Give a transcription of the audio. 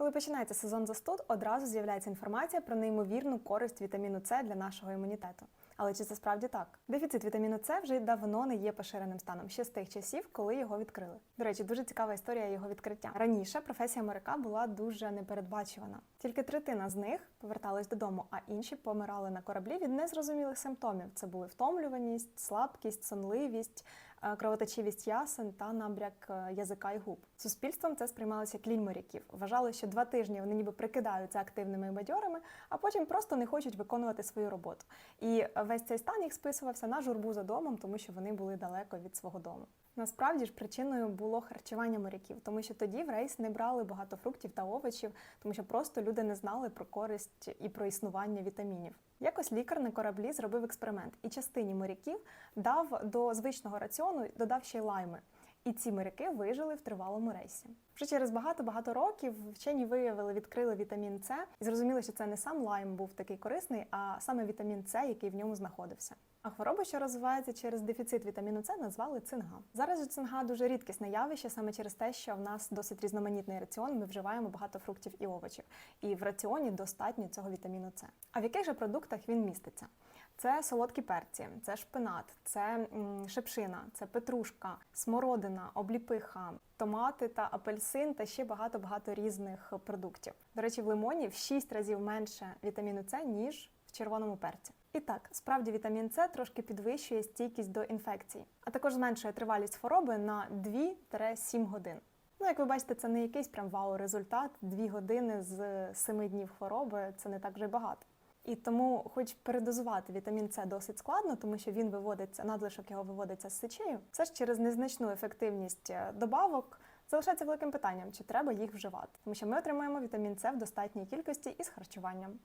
Коли починається сезон застуд, одразу з'являється інформація про неймовірну користь вітаміну С для нашого імунітету. Але чи це справді так? Дефіцит вітаміну С вже давно не є поширеним станом ще з тих часів, коли його відкрили. До речі, дуже цікава історія його відкриття. Раніше професія моряка була дуже непередбачувана. Тільки третина з них повертались додому, а інші помирали на кораблі від незрозумілих симптомів. Це були втомлюваність, слабкість, сонливість, кровоточивість ясен та набряк е, язика і губ. Суспільством це сприймалося як лінь моряків. Вважали, що два тижні вони ніби прикидаються активними і бадьорими, а потім просто не хочуть виконувати свою роботу. І весь цей стан їх списувався на журбу за домом, тому що вони були далеко від свого дому. Насправді ж причиною було харчування моряків, тому що тоді в рейс не брали багато фруктів та овочів, тому що просто люди не знали про користь і про існування вітамінів. Якось лікар на кораблі зробив експеримент, і частині моряків дав до звичного раціону додав ще й лайми. І ці моряки вижили в тривалому рейсі. Вже через багато-багато років вчені виявили, відкрили вітамін С і зрозуміли, що це не сам лайм був такий корисний, а саме вітамін С, який в ньому знаходився. А хвороба, що розвивається через дефіцит вітаміну С, назвали цинга. Зараз же цинга дуже рідкісне явище саме через те, що в нас досить різноманітний раціон. Ми вживаємо багато фруктів і овочів, і в раціоні достатньо цього вітаміну С. А в яких же продуктах він міститься? Це солодкі перці, це шпинат, це м, шипшина, це петрушка, смородина, обліпиха, томати та апельсин та ще багато-багато різних продуктів. До речі, в лимоні в 6 разів менше вітаміну С, ніж в червоному перці. І так, справді вітамін С трошки підвищує стійкість до інфекцій, а також зменшує тривалість хвороби на 2-7 годин. Ну, як ви бачите, це не якийсь прям вау-результат. Дві години з 7 днів хвороби це не так вже багато. І тому, хоч передозувати вітамін С досить складно, тому що він виводиться, надлишок його виводиться з сечею, все ж через незначну ефективність е, добавок залишається великим питанням, чи треба їх вживати, тому що ми отримаємо вітамін С в достатній кількості із харчуванням.